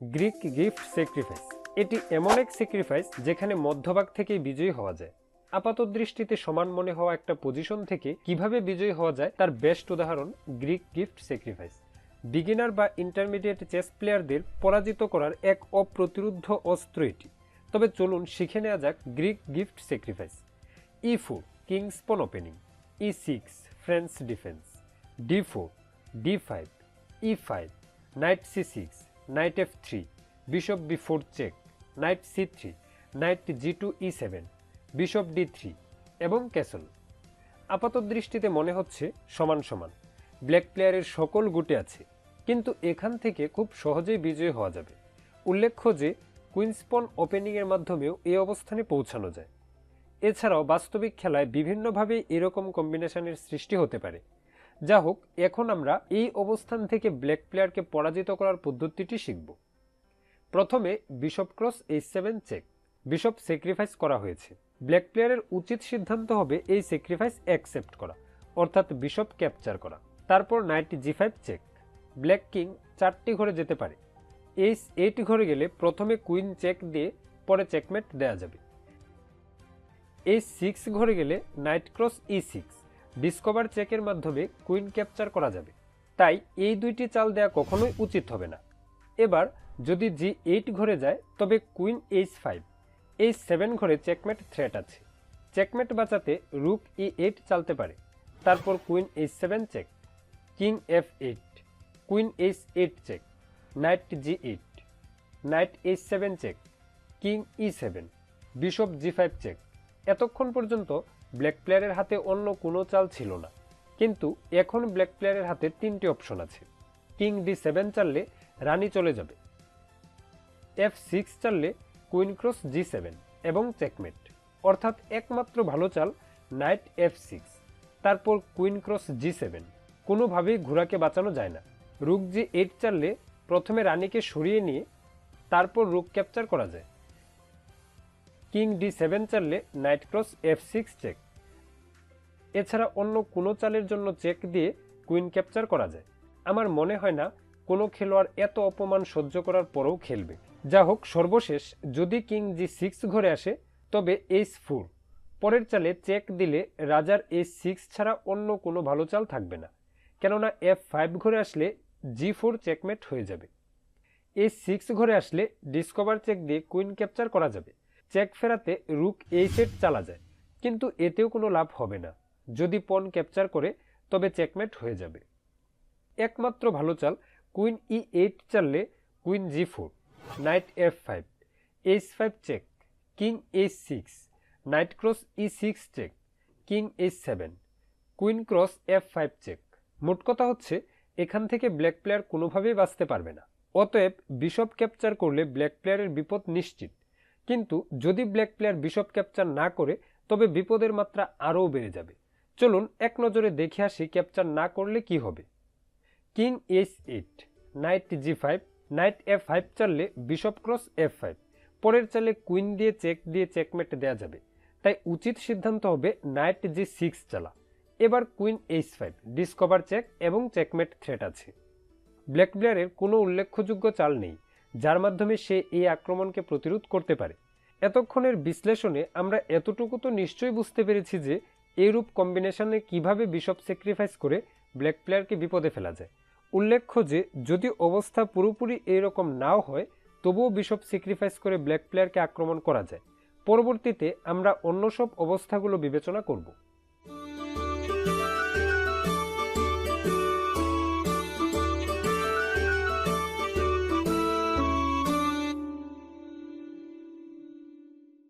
Greek gift sacrifice. এটি এমন এক স্যাক্রিফাইস যেখানে মধ্যভাগ থেকেই বিজয়ী হওয়া যায়। আপাত দৃষ্টিতে সমান মনে হওয়া একটা পজিশন থেকে কীভাবে বিজয়ী হওয়া যায় তার বেস্ট উদাহরণ গ্রিক গিফট স্যাক্রিফাইস। বিগিনার বা ইন্টারমিডিয়েট চেস প্লেয়ারদের পরাজিত করার এক অপ্রতিরুদ্ধ অস্ত্র এটি। তবে চলুন শিখে নেওয়া যাক Greek gift sacrifice. E four king's pawn opening E six French defence D four D five E five knight C six knight F three bishop B four check knight C three knight G two E seven bishop D three এবং castle আপাত দৃষ্টিতে মনে হচ্ছে সমান সমান। Black প্লেয়ারের সকল গুটে আছে, কিন্তু এখান থেকে খুব সহজেই বিজয়ী হওয়া যাবে। উল্লেখ্য যে কুইন্সপন ওপেনিংয়ের মাধ্যমেও এই অবস্থানে পৌঁছানো যায়। এছাড়াও বাস্তবিক খেলায় বিভিন্নভাবে এরকম কম্বিনেশনের সৃষ্টি হতে পারে। যা হোক এখন আমরা এই অবস্থান থেকে ব্ল্যাক প্লেয়ারকে পরাজিত করার পদ্ধতিটি শিখব। প্রথমে bishop cross H seven check. Bishop sacrifice করা হয়েছে। ব্ল্যাক প্লেয়ারের উচিত সিদ্ধান্ত হবে এই স্যাক্রিফাইস অ্যাকসেপ্ট করা, অর্থাৎ বিশপ ক্যাপচার করা। তারপর knight G five check. Black king চারটি ঘরে যেতে পারে। এইচ এইট ঘরে গেলে প্রথমে কুইন চেক দিয়ে পরে চেকমেট দেওয়া যাবে। এই সিক্স ঘরে গেলে knight cross E six. Discover চেকের মাধ্যমে কুইন ক্যাপচার করা যাবে। তাই এই দুইটি চাল দেয়া কখনোই উচিত হবে না। এবার যদি জি এইট ঘরে যায়, তবে queen H five H seven ঘরে চেকমেট থ্রেট আছে। চেকমেট বাঁচাতে রুক ই এইট চালতে পারে। তারপর queen H seven check king F eight queen H eight check knight G eight knight H seven check king E seven bishop G five check এতক্ষণ পর্যন্ত black প্লেয়ারের হাতে অন্য কোনো চাল ছিল না। কিন্তু এখন ব্ল্যাক প্লেয়ারের হাতে তিনটি অপশন আছে। কিং ডি সেভেন চাললে রানী চলে যাবে। এফ সিক্স চাললে কুইন ক্রস জি সেভেন এবং চেকমেট। অর্থাৎ একমাত্র ভালো চাল নাইট এফ সিক্স। তারপর কুইন ক্রস জি সেভেন। কোনোভাবেই ঘোড়াকে বাঁচানো যায় না। রুক জি এইট চাললে প্রথমে রানীকে সরিয়ে নিয়ে তারপর রুক ক্যাপচার করা যায়। King D seven চাললে knight cross F six check. এছাড়া অন্য কোনো চালের জন্য চেক দিয়ে কুইন ক্যাপচার করা যায়। আমার মনে হয় না কোনো খেলোয়াড় এত অপমান সহ্য করার পরেও খেলবে। যা হোক, সর্বশেষ যদি কিং জি সিক্স ঘরে আসে, তবে এইচ ফোর। পরের চালে চেক দিলে রাজার এইচ সিক্স ছাড়া অন্য কোনো ভালো চাল থাকবে না। কেননা এফ ফাইভ ঘরে আসলে জি ফোর চেকমেট হয়ে যাবে। এই সিক্স ঘরে আসলে ডিসকভার চেক দিয়ে কুইন ক্যাপচার করা যাবে। চেক ফেরাতে রুক এই সেট চালা যায়। কিন্তু এতেও কোনো লাভ হবে না। যদি পন ক্যাপচার করে, তবে চেকমেট হয়ে যাবে। একমাত্র ভালো চাল কুইন ই eight চাললে queen G four, knight F five, H five check, king H six, knight cross E six check, king H seven, queen cross F five check. মোট কথা হচ্ছে, এখান থেকে ব্ল্যাক প্লেয়ার কোনোভাবেই বাঁচতে পারবে না। অতএব বিশপ ক্যাপচার করলে ব্ল্যাক প্লেয়ারের বিপদ নিশ্চিত। কিন্তু যদি ব্ল্যাক প্লেয়ার বিশপ ক্যাপচার না করে, তবে বিপদের মাত্রা আরও বেড়ে যাবে। চলুন এক নজরে দেখে আসি ক্যাপচার না করলে কি হবে। King H eight, knight G five, knight F five চাললে bishop cross F five. পরের চালে কুইন দিয়ে চেক দিয়ে চেকমেট দেওয়া যাবে। তাই উচিত সিদ্ধান্ত হবে নাইট জি সিক্স চালা। এবার queen H five, discover check এবং চেকমেট থ্রেট আছে। ব্ল্যাক প্লেয়ারের কোনো উল্লেখযোগ্য চাল নেই, যার মাধ্যমে সে এই আক্রমণকে প্রতিরোধ করতে পারে। এতক্ষণের বিশ্লেষণে আমরা এতটুকু তো নিশ্চয়ই বুঝতে পেরেছি যে এইরূপ কম্বিনেশনে কীভাবে বিশপ স্যাক্রিফাইস করে ব্ল্যাক প্লেয়ারকে বিপদে ফেলা যায়? উল্লেখ্য যে, যদি অবস্থা পুরোপুরি এইরকম নাও হয়, তবুও বিশপ স্যাক্রিফাইস করে ব্ল্যাক প্লেয়ারকে আক্রমণ করা যায়। পরবর্তীতে আমরা অন্য সব অবস্থাগুলো বিবেচনা করব।